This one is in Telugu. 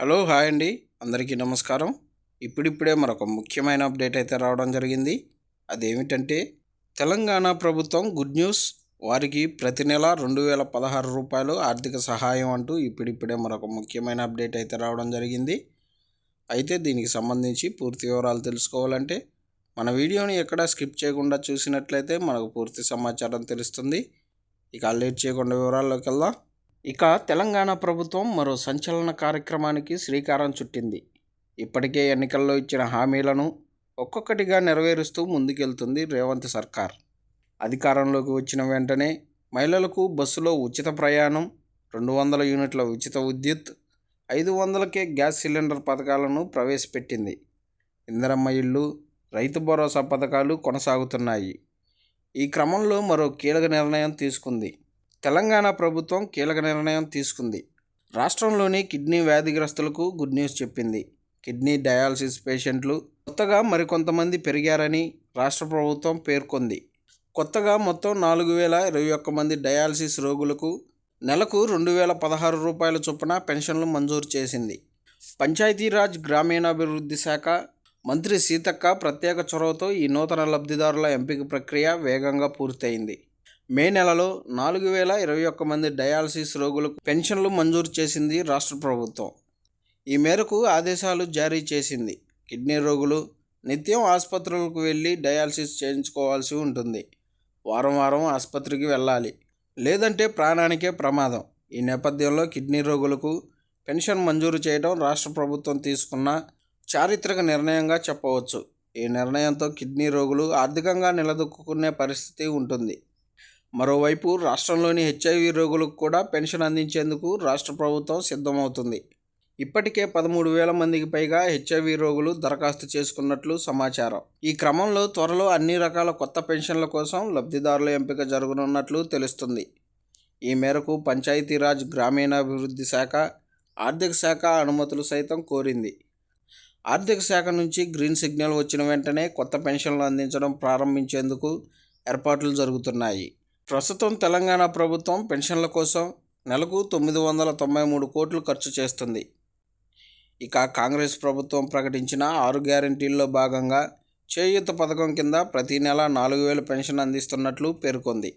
హలో హాయ్ అండి. అందరికీ నమస్కారం. ఇప్పుడిప్పుడే మరొక ముఖ్యమైన అప్డేట్ అయితే రావడం జరిగింది. అదేమిటంటే తెలంగాణ ప్రభుత్వం గుడ్ న్యూస్ వారికి ప్రతి నెల రెండు వేల పదహారు రూపాయలు ఆర్థిక సహాయం అంటూ ఇప్పుడిప్పుడే మరొక ముఖ్యమైన అప్డేట్ అయితే రావడం జరిగింది. అయితే దీనికి సంబంధించి పూర్తి వివరాలు తెలుసుకోవాలంటే మన వీడియోని ఎక్కడ స్కిప్ చేయకుండా చూసినట్లయితే మనకు పూర్తి సమాచారం తెలుస్తుంది. ఇక లేట్ చేయకుండా వివరాల్లోకి వెళ్దాం. ఇక తెలంగాణ ప్రభుత్వం మరో సంచలన కార్యక్రమానికి శ్రీకారం చుట్టింది. ఇప్పటికే ఎన్నికల్లో ఇచ్చిన హామీలను ఒక్కొక్కటిగా నెరవేరుస్తూ ముందుకెళ్తుంది రేవంత్ సర్కార్. అధికారంలోకి వచ్చిన వెంటనే మహిళలకు బస్సులో ఉచిత ప్రయాణం రెండు వందల యూనిట్ల ఉచిత విద్యుత్ ఐదు వందలకే గ్యాస్ సిలిండర్ పథకాలను ప్రవేశపెట్టింది. ఇందరమ్మ ఇళ్ళు రైతు భరోసా పథకాలు కొనసాగుతున్నాయి. ఈ క్రమంలో మరో కీలక నిర్ణయం తీసుకుంది. తెలంగాణ ప్రభుత్వం కీలక నిర్ణయం తీసుకుంది. రాష్ట్రంలోని కిడ్నీ వ్యాధిగ్రస్తులకు గుడ్ న్యూస్ చెప్పింది. కిడ్నీ డయాలసిస్ పేషెంట్లు కొత్తగా మరికొంతమంది పెరిగారని రాష్ట్ర ప్రభుత్వం పేర్కొంది. కొత్తగా మొత్తం నాలుగు వేల ఇరవై ఒక్క మంది డయాలసిస్ రోగులకు నెలకు రెండు వేల పదహారు రూపాయల చొప్పున పెన్షన్లు మంజూరు చేసింది. పంచాయతీరాజ్ గ్రామీణాభివృద్ధి శాఖ మంత్రి సీతక్క ప్రత్యేక చొరవతో ఈ నూతన లబ్ధిదారుల ఎంపిక ప్రక్రియ వేగంగా పూర్తయింది. మే నెలలో నాలుగు వేల ఇరవై ఒక్క మంది డయాలసిస్ రోగులకు పెన్షన్లు మంజూరు చేసింది రాష్ట్ర ప్రభుత్వం. ఈ మేరకు ఆదేశాలు జారీ చేసింది. కిడ్నీ రోగులు నిత్యం ఆసుపత్రులకు వెళ్ళి డయాలసిస్ చేయించుకోవాల్సి ఉంటుంది. వారం వారం ఆసుపత్రికి వెళ్ళాలి. లేదంటే ప్రాణానికే ప్రమాదం. ఈ నేపథ్యంలో కిడ్నీ రోగులకు పెన్షన్ మంజూరు చేయడం రాష్ట్ర ప్రభుత్వం తీసుకున్న చారిత్రక నిర్ణయంగా చెప్పవచ్చు. ఈ నిర్ణయంతో కిడ్నీ రోగులు ఆర్థికంగా నిలదొక్కునే పరిస్థితి ఉంటుంది. మరోవైపు రాష్ట్రంలోని హెచ్ఐవి రోగులకు కూడా పెన్షన్ అందించేందుకు రాష్ట్ర ప్రభుత్వం సిద్ధమవుతుంది. ఇప్పటికే పదమూడు వేల మందికి పైగా హెచ్ఐవి రోగులు దరఖాస్తు చేసుకున్నట్లు సమాచారం. ఈ క్రమంలో త్వరలో అన్ని రకాల కొత్త పెన్షన్ల కోసం లబ్ధిదారుల ఎంపిక జరగనున్నట్లు తెలుస్తుంది. ఈ మేరకు పంచాయతీరాజ్ గ్రామీణాభివృద్ధి శాఖ ఆర్థిక శాఖ అనుమతులు సైతం కోరింది. ఆర్థిక శాఖ నుంచి గ్రీన్ సిగ్నల్ వచ్చిన వెంటనే కొత్త పెన్షన్లు అందించడం ప్రారంభించేందుకు ఏర్పాట్లు జరుగుతున్నాయి. ప్రస్తుతం తెలంగాణ ప్రభుత్వం పెన్షన్ల కోసం నెలకు తొమ్మిది వందల తొంభై మూడు కోట్లు ఖర్చు చేస్తుంది. ఇక కాంగ్రెస్ ప్రభుత్వం ప్రకటించిన ఆరు గ్యారంటీల్లో భాగంగా చేయూత పథకం కింద ప్రతి నెల నాలుగు వేలు పెన్షన్ అందిస్తున్నట్లు పేర్కొంది.